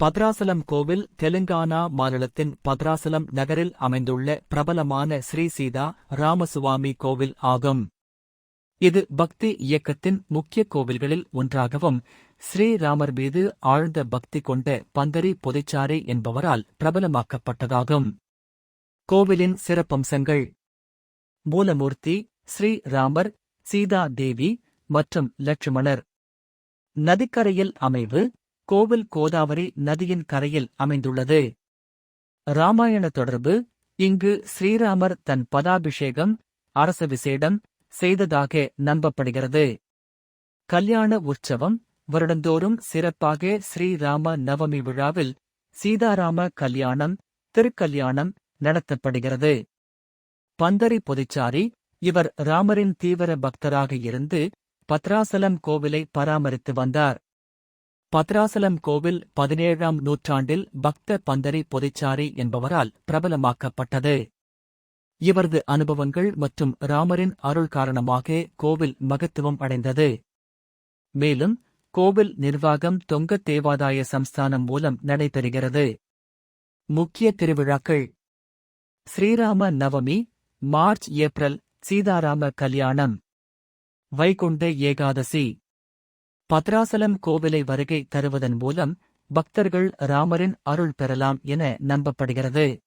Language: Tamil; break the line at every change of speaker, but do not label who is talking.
பத்ராசலம் கோவில் தெலுங்கானா மாநிலத்தின் பத்ராசலம் நகரில் அமைந்துள்ள பிரபலமான ஸ்ரீ சீதா ராமசுவாமி கோவில் ஆகும். இது பக்தி இயக்கத்தின் முக்கிய கோவில்களில் ஒன்றாகவும் ஸ்ரீராமர் மீது ஆழ்ந்த பக்தி கொண்ட பந்தரி பொதிச்சாரி என்பவரால் பிரபலமாக்கப்பட்டதாகும். கோவிலின் சிறப்பம்சங்கள். மூலமூர்த்தி ஸ்ரீராமர் சீதா தேவி மற்றும் லட்சுமணர். நதிக்கரையில் அமைவு கோவில் கோதாவரி நதியின் கரையில் அமைந்துள்ளது. ராமாயண தொடர்பு இங்கு ஸ்ரீராமர் தன் பதாபிஷேகம் அரச விசேடம் செய்ததாக நம்பப்படுகிறது. கல்யாண உற்சவம் வருடந்தோறும் சிறப்பாக ஸ்ரீராம நவமி விழாவில் சீதாராம கல்யாணம் திருக்கல்யாணம் நடத்தப்படுகிறது. பந்தரி பொதிச்சாரி இவர் ராமரின் தீவிர பக்தராக இருந்து பத்ராசலம் கோவிலை பராமரித்து வந்தார். பத்ராசலம் கோவில் பதினேழாம் நூற்றாண்டில் பக்த பந்தரி பொதிச்சாரி என்பவரால் பிரபலமாக்கப்பட்டது. இவரது அனுபவங்கள் மற்றும் ராமரின் அருள் காரணமாக கோவில் மகத்துவம் அடைந்தது. மேலும் கோவில் நிர்வாகம் தொங்க தேவாதாய சம்ஸ்தானம் மூலம் நடைபெறுகிறது. முக்கிய திருவிழாக்கள். Srirama Navami March April Sitarama Kalyanam. Vaikunta Ekadashi. Bhadrachalam கோவிலை வருகை தருவதன் மூலம் பக்தர்கள் ராமரின் அருள் பெறலாம் என நம்பப்படுகிறது.